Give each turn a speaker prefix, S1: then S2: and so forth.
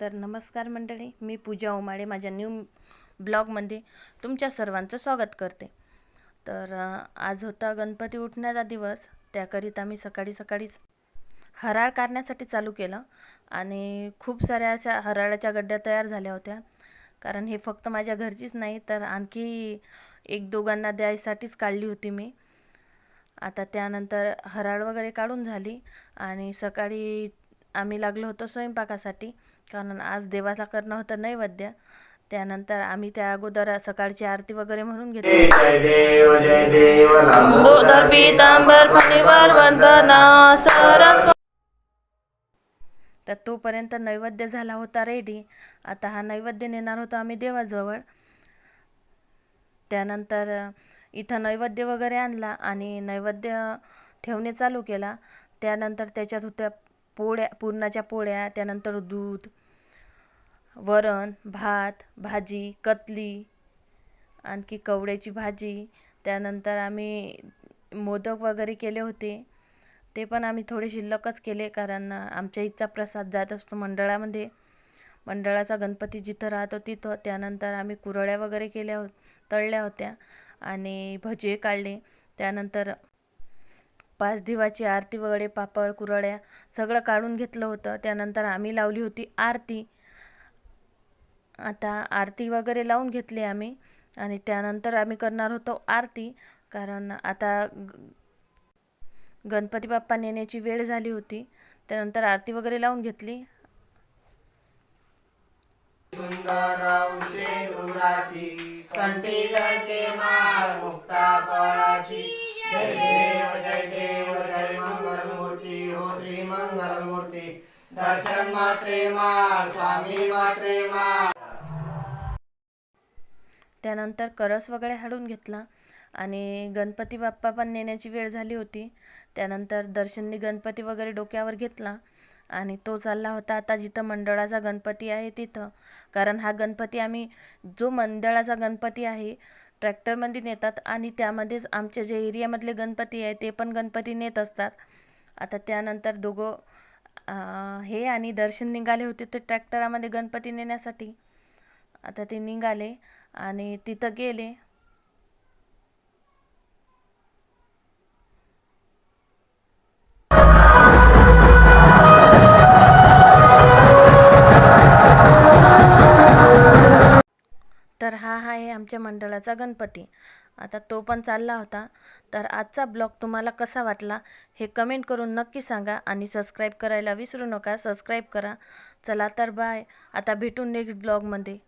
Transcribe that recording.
S1: तर नमस्कार मंडळी मी पूजा उमाळे माझ्या न्यू ब्लॉगमध्ये तुमच्या सर्वांचं स्वागत करते. तर आज होता गणपती उठण्याचा दिवस त्याकरिता मी सकाळी सकाळीच हराळ काढण्यासाठी चालू केलं आणि खूप साऱ्या अशा हराळाच्या गड्ड्या तयार झाल्या होत्या. कारण हे फक्त माझ्या घरचीच नाही तर आणखी एक दोघांना द्यायसाठीच काढली होती मी. आता त्यानंतर हराळ वगैरे काढून झाली आणि सकाळी आम्ही लागलो होतो स्वयंपाकासाठी. कारण आज देवाचा करणं होतं नैवेद्य. त्यानंतर आम्ही त्या अगोदर सकाळची आरती वगैरे म्हणून घेतली.
S2: जय देव जय देव
S1: लंबोदर पीतांबर फणीवर वंदना सरस्व तर तोपर्यंत नैवेद्य झाला होता रेडी. आता हा नैवेद्य नेणार होता आम्ही देवाजवळ. त्यानंतर इथं नैवेद्य वगैरे आणला आणि नैवेद्य ठेवणे चालू केला. त्यानंतर त्याच्यात होत्या पोळ्या पुरणाच्या पोळ्या त्यानंतर दूध वरण भात भाजी कतली आणखी कवड्याची भाजी त्यानंतर आम्ही मोदक वगैरे केले होते. ते पण आम्ही थोडे शिल्लकच केले कारण आमच्या इथचा प्रसाद जात असतो मंडळामध्ये. मंडळाचा गणपती जिथं राहतो तिथं. त्यानंतर आम्ही कुरळ्या वगैरे केल्या हो तळल्या होत्या आणि भजे काढले. त्यानंतर पाच दिवाची आरती वगैरे पापड कुरड्या सगळं काढून घेतलं होतं. त्यानंतर आम्ही लावली होती आरती. आता आरती वगैरे लावून घेतली आम्ही आणि त्यानंतर आम्ही करणार होतो आरती. कारण आता ग- गणपती बाप्पा नेण्याची वेळ झाली होती. त्यानंतर आरती वगैरे लावून घेतली.
S2: सुंदर कंठी गळते माळ मुक्ता फळाची. जय देव जय देव जय हो श्री दर्शन मात्रे स्वामी मात्रे
S1: त्यानंतर करस वगैरे हाडून घेतला आणि गणपती बाप्पा पण नेण्याची वेळ झाली होती. त्यानंतर दर्शननी गणपती वगैरे डोक्यावर घेतला आणि तो चालला होता आता जिथं मंडळाचा गणपती आहे तिथं. कारण हा गणपती आम्ही जो मंडळाचा गणपती आहे ट्रॅक्टरमध्ये नेतात आणि त्यामध्येच आमच्या जे एरियामधले गणपती आहे ते पण गणपती नेत असतात. आता त्यानंतर दोघं हे आणि दर्शन निघाले होते ते ट्रॅक्टरामध्ये गणपती नेण्यासाठी. आता ते निघाले आणि तिथं गेले. तर हा आहे आमच्या मंडळाचा गणपती. आता तो पण चालला होता. तर आजचा ब्लॉग तुम्हाला कसा वाटला हे कमेंट करून नक्की सांगा आणि सबस्क्राईब करायला विसरू नका. सबस्क्राईब करा. चला तर बाय. आता भेटू नेक्स्ट ब्लॉगमध्ये.